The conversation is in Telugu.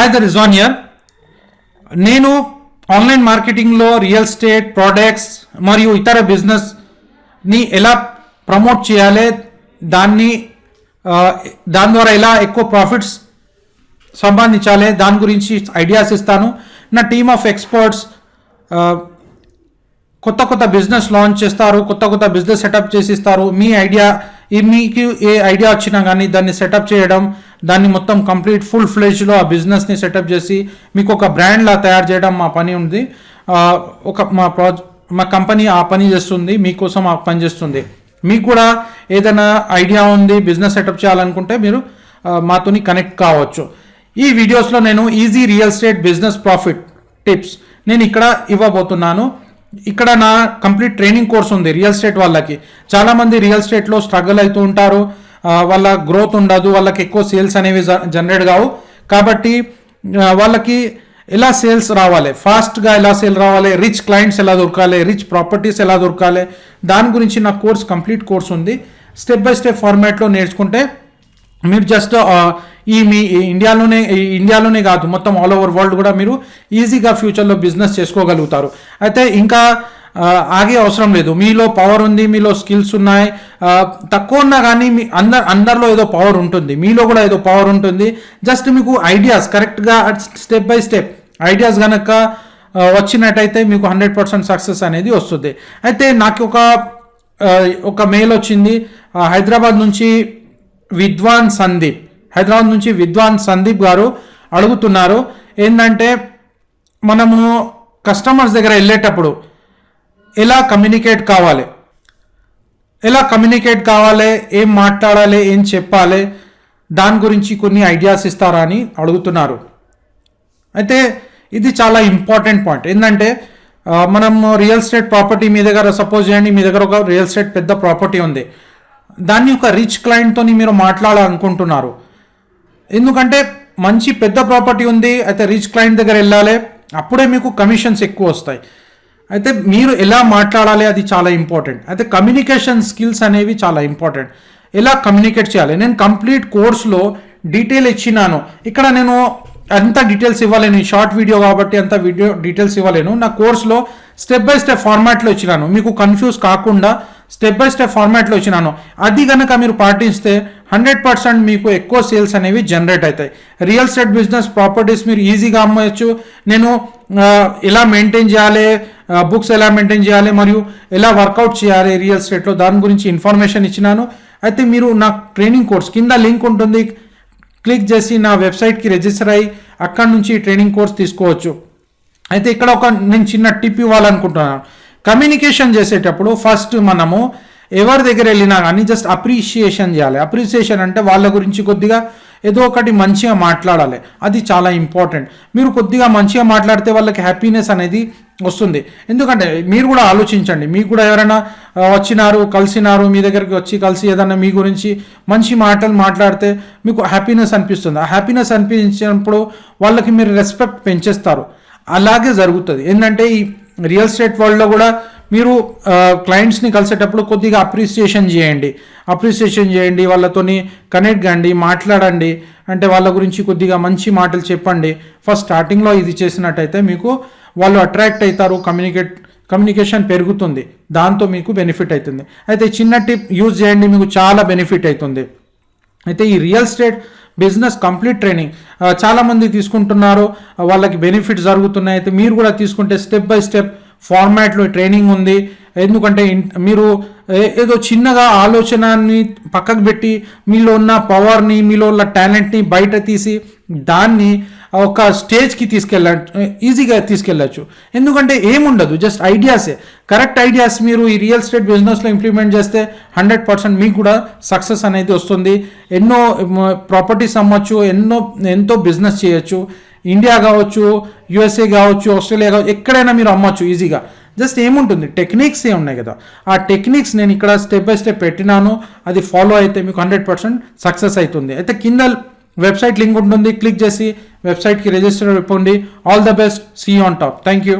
హాయ్ ద రిజాన్ ఇయర్ నేను ఆన్లైన్ మార్కెటింగ్లో రియల్ ఎస్టేట్ ప్రోడక్ట్స్ మరియు ఇతర బిజినెస్ని ఎలా ప్రమోట్ చేయాలి? దాన్ని దాని ద్వారా ఎలా ఎక్కువ ప్రాఫిట్స్ సంపాదించాలి? దాని గురించి ఐడియాస్ ఇస్తాను. నా టీమ్ ఆఫ్ ఎక్స్పర్ట్స్ కొత్త కొత్త బిజినెస్ లాంచ్ చేస్తారు కొత్త కొత్త బిజినెస్ సెటప్ చేసి ఇస్తారు మీ ఐడియా మీకు ఏ ఐడియా వచ్చినా కానీ దాన్ని సెటప్ చేయడం దాన్ని మొత్తం కంప్లీట్ ఫుల్ ఫ్లెజ్లో ఆ బిజినెస్ని సెటప్ చేసి మీకు ఒక బ్రాండ్లా తయారు చేయడం మా పని ఉంది. ఒక మా ప్రాజెక్ట్ మా కంపెనీ ఆ పని చేస్తుంది మీకోసం ఆ పని చేస్తుంది. మీకు కూడా ఏదైనా ఐడియా ఉంది బిజినెస్ సెటప్ చేయాలనుకుంటే మీరు మాతోని కనెక్ట్ కావచ్చు. ఈ వీడియోస్లో నేను easy real estate business profit tips నేను ఇక్కడ ఇవ్వబోతున్నాను. ఇక్కడ నా కంప్లీట్ ట్రైనింగ్ కోర్స్ ఉంది రియల్ ఎస్టేట్ వాళ్ళకి. చాలామంది రియల్ ఎస్టేట్లో స్ట్రగుల్ అవుతూ ఉంటారు. వాళ్ళ గ్రోత్ ఉండదు వాళ్ళకి ఎక్కువ సేల్స్ అనేవి జనరేట్ కావు. కాబట్టి వాళ్ళకి ఎలా సేల్స్ రావాలి? ఫాస్ట్గా ఎలా సేల్ రావాలి? రిచ్ క్లయింట్స్ ఎలా దొరకాలి? రిచ్ ప్రాపర్టీస్ ఎలా దొరకాలి? దాని గురించి నా కోర్స్ కంప్లీట్ కోర్స్ ఉంది. స్టెప్ బై స్టెప్ ఫార్మాట్లో నేర్చుకుంటే మీరు జస్ట్ ఈ మీ ఇండియాలోనే ఈ ఇండియాలోనే కాదు మొత్తం ఆల్ ఓవర్ వరల్డ్ కూడా మీరు ఈజీగా ఫ్యూచర్లో బిజినెస్ చేసుకోగలుగుతారు. అయితే ఇంకా ఆగే అవసరం లేదు. మీలో పవర్ ఉంది మీలో స్కిల్స్ ఉన్నాయి. తక్కువ ఉన్నా కానీ మీ అందరు అందరిలో ఏదో పవర్ ఉంటుంది. మీలో కూడా ఏదో పవర్ ఉంటుంది. జస్ట్ మీకు ఐడియాస్ కరెక్ట్గా స్టెప్ బై స్టెప్ ఐడియాస్ కనుక వచ్చినట్టయితే మీకు హండ్రెడ్ పర్సెంట్ సక్సెస్ అనేది వస్తుంది. అయితే నాకు ఒక ఒక మెయిల్ వచ్చింది. హైదరాబాద్ నుంచి విద్వాన్ సందీప్. హైదరాబాద్ నుంచి విద్వాన్ సందీప్ గారు అడుగుతున్నారు. ఏంటంటే మనము కస్టమర్స్ దగ్గర వెళ్ళేటప్పుడు ఎలా కమ్యూనికేట్ కావాలి? ఎలా కమ్యూనికేట్ కావాలి? ఏం మాట్లాడాలి? ఏం చెప్పాలి? దాని గురించి కొన్ని ఐడియాస్ ఇస్తారా అని అడుగుతున్నారు. అయితే ఇది చాలా ఇంపార్టెంట్ పాయింట్ ఏంటంటే మనం రియల్ ఎస్టేట్ ప్రాపర్టీ మీ దగ్గర సపోజ్ చేయండి మీ దగ్గర ఒక రియల్ ఎస్టేట్ పెద్ద ప్రాపర్టీ ఉంది. దాన్ని ఒక రిచ్ క్లయింట్తో మీరు మాట్లాడాలనుకుంటున్నారు. ఎందుకంటే మంచి పెద్ద ప్రాపర్టీ ఉంది అయితే రిచ్ క్లయింట్ దగ్గర వెళ్ళాలి అప్పుడే మీకు కమిషన్స్ ఎక్కువ వస్తాయి. అయితే మీరు ఎలా మాట్లాడాలి అది చాలా ఇంపార్టెంట్ అయితే కమ్యూనికేషన్ స్కిల్స్ అనేవి చాలా ఇంపార్టెంట్ ఎలా కమ్యూనికేట్ చేయాలి? నేను కంప్లీట్ కోర్స్లో డీటెయిల్ ఇచ్చినాను. ఇక్కడ నేను అంత డీటెయిల్స్ ఇవ్వలేను. షార్ట్ వీడియో కాబట్టి అంత వీడియో డీటెయిల్స్ ఇవ్వలేను. నా కోర్స్లో స్టెప్ బై స్టెప్ ఫార్మాట్లో ఇచ్చినాను. మీకు కన్ఫ్యూజ్ కాకుండా స్టెప్ బై స్టెప్ ఫార్మాట్లో ఇచ్చినాను. అది కనుక మీరు పాటిస్తే హండ్రెడ్ పర్సెంట్ మీకు ఎక్కువ సేల్స్ అనేవి జనరేట్ అవుతాయి. రియల్ ఎస్టేట్ బిజినెస్ ప్రాపర్టీస్ మీరు ఈజీగా అమ్మవచ్చు నేను ఎలా మెయింటైన్ చేయాలి? బుక్స్ ఎలా మెయింటైన్ చేయాలి మరియు ఎలా వర్కౌట్ చేయాలి రియల్ ఎస్టేట్లో దాని గురించి ఇన్ఫర్మేషన్ ఇచ్చినాను. అయితే మీరు నా ట్రైనింగ్ కోర్స్ కింద లింక్ ఉంటుంది. క్లిక్ చేసి నా వెబ్సైట్కి రిజిస్టర్ అయ్యి అక్కడ నుంచి ట్రైనింగ్ కోర్స్ తీసుకోవచ్చు. అయితే ఇక్కడ ఒక నేను చిన్న టిప్ ఇవ్వాలనుకుంటున్నాను. కమ్యూనికేషన్ చేసేటప్పుడు ఫస్ట్ మనము ఎవరి దగ్గర వెళ్ళినా కానీ జస్ట్ అప్రిషియేషన్ చేయాలి. అప్రిషియేషన్ అంటే వాళ్ళ గురించి కొద్దిగా ఏదో ఒకటి మంచిగా మాట్లాడాలి. అది చాలా ఇంపార్టెంట్. మీరు కొద్దిగా మంచిగా మాట్లాడితే వాళ్ళకి హ్యాపీనెస్ అనేది వస్తుంది. ఎందుకంటే మీరు కూడా ఆలోచించండి. మీకు కూడా ఎవరైనా వచ్చినారు కలిసినారు మీ దగ్గరికి వచ్చి కలిసి ఏదైనా మీ గురించి మంచి మాటలు మాట్లాడితే మీకు హ్యాపీనెస్ అనిపిస్తుంది. ఆ హ్యాపీనెస్ అనిపించినప్పుడు వాళ్ళకి మీరు రెస్పెక్ట్ పెంచేస్తారు. అలాగే జరుగుతుంది. ఏంటంటే ఈ రియల్ ఎస్టేట్ వరల్డ్లో కూడా మీరు క్లయింట్స్ని కలిసేటప్పుడు కొద్దిగా అప్రిసియేషన్ చేయండి. అప్రిసియేషన్ చేయండి వాళ్ళతోని కనెక్ట్ కండి మాట్లాడండి. అంటే వాళ్ళ గురించి కొద్దిగా మంచి మాటలు చెప్పండి. ఫస్ట్ స్టార్టింగ్లో ఇది చేసినట్టయితే మీకు వాళ్ళు అట్రాక్ట్ అవుతారు కమ్యూనికేట్ కమ్యూనికేషన్ పెరుగుతుంది. దాంతో మీకు బెనిఫిట్ అవుతుంది అయితే చిన్న టిప్ యూజ్ చేయండి మీకు చాలా బెనిఫిట్ అవుతుంది అయితే ఈ real estate business complete training చాలామంది తీసుకుంటున్నారు. వాళ్ళకి బెనిఫిట్స్ జరుగుతున్నాయి. అయితే మీరు కూడా తీసుకుంటే స్టెప్ బై స్టెప్ ఫార్మాట్లో ట్రైనింగ్ ఉంది. ఎందుకంటే మీరు ఏ- ఏదో చిన్నగా ఆలోచనని పక్కకు పెట్టి మీలో ఉన్న పవర్ని మీలో ఉన్న టాలెంట్ని బయట తీసి దాన్ని ఒక స్టేజ్కి తీసుకెళ్ళ ఈజీగా తీసుకెళ్ళచ్చు. ఎందుకంటే ఏముండదు జస్ట్ ఐడియాసే కరెక్ట్ ఐడియాస్ మీరు ఈ రియల్ ఎస్టేట్ బిజినెస్లో ఇంప్లిమెంట్ చేస్తే హండ్రెడ్ పర్సెంట్ మీకు కూడా సక్సెస్ అనేది వస్తుంది. ఎన్నో ప్రాపర్టీస్ అమ్మచ్చు ఎన్నో ఎంతో బిజినెస్ చేయొచ్చు. ఇండియా కావచ్చు యుఎస్ఏ కావచ్చు ఆస్ట్రేలియా కావచ్చు ఎక్కడైనా మీరు అమ్మచ్చు ఈజీగా జస్ట్ ఏముంటుంది? టెక్నిక్స్ ఏ ఉన్నాయి కదా. ఆ టెక్నిక్స్ నేను ఇక్కడ స్టెప్ బై స్టెప్ పెట్టినాను. అది ఫాలో అయితే మీకు హండ్రెడ్ పర్సెంట్ సక్సెస్ అవుతుంది. అయితే కింద వెబ్సైట్ లింక్ ఉంటుంది. క్లిక్ చేసి వెబ్సైట్కి రిజిస్టర్ అయిపోండి. All the best see on top thank you